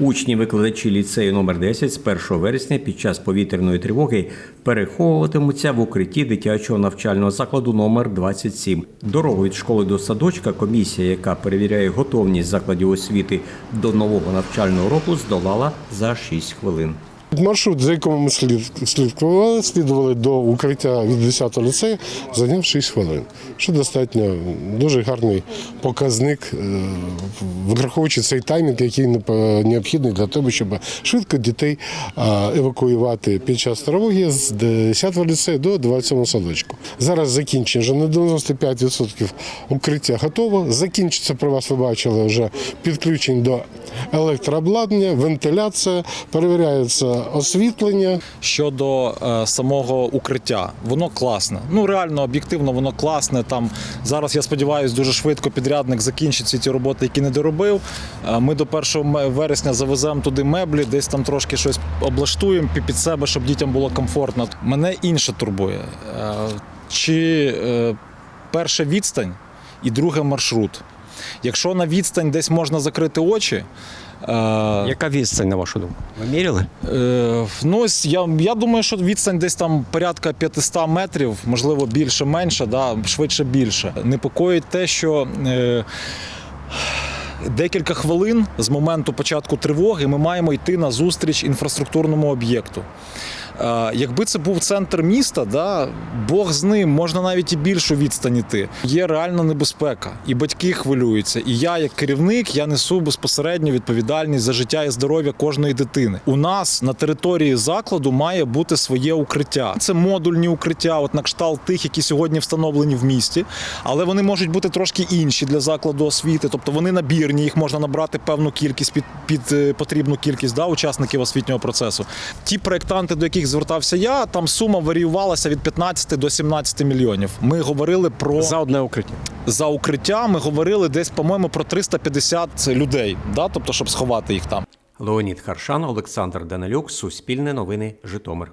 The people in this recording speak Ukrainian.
Учні викладачі ліцею номер 10 з 1 вересня під час повітряної тривоги переховуватимуться в укритті дитячого навчального закладу номер 27. Дорогу від школи до садочка комісія, яка перевіряє готовність закладів освіти до нового навчального року, здолала за 6 хвилин. Маршрут, за якому ми слід, слідкували, слідували до укриття від 10-го ліцею, зайняв 6 хвилин. Що достатньо дуже гарний показник, е, враховуючи цей таймінг, який необхідний для того, щоб швидко дітей евакуювати під час тривоги з 10-го ліцею до 27-го садочку. Зараз закінчено вже на 95% укриття готово. Закінчиться про вас, ви бачили вже підключень до електрообладнання, вентиляція, перевіряється освітлення. Щодо е, самого укриття, воно класне. Ну реально об'єктивно, воно класне. Там зараз я сподіваюся, дуже швидко підрядник закінчить всі ті роботи, які не доробив. Е, Ми до 1 вересня завеземо туди меблі, десь там трошки щось облаштуємо під- себе, щоб дітям було комфортно. Мене інше турбує. Е, Чи е, перша відстань і друге маршрут. Якщо на відстань десь можна закрити очі. е, Яка відстань, на вашу думку? Ви міряли? Е, ну, я, я думаю, що відстань десь там порядка 500 метрів, можливо, більше, менше, да, швидше більше. Непокоїть те, що. Е, Декілька хвилин з моменту початку тривоги ми маємо йти на зустріч інфраструктурному об'єкту. Е, Якби це був центр міста, да, Бог з ним, можна навіть і більшу відстань іти. Є реальна небезпека, і батьки хвилюються. І я, як керівник, я несу безпосередню відповідальність за життя і здоров'я кожної дитини. У нас на території закладу має бути своє укриття. Це модульні укриття, от на кшталт тих, які сьогодні встановлені в місті, але вони можуть бути трошки інші для закладу освіти, тобто вони набірні, їх можна набрати певну кількість під, під е, потрібну кількість да, учасників освітнього процесу. Ті проєктанти, до яких звертався я, там сума варіювалася від 15 до 17 мільйонів. Ми говорили про За одне укриття. за укриття. Ми говорили десь, по-моєму, про 350 людей, да, тобто, щоб сховати їх там. Леонід Харшан, Олександр Данилюк, Суспільне новини, Житомир.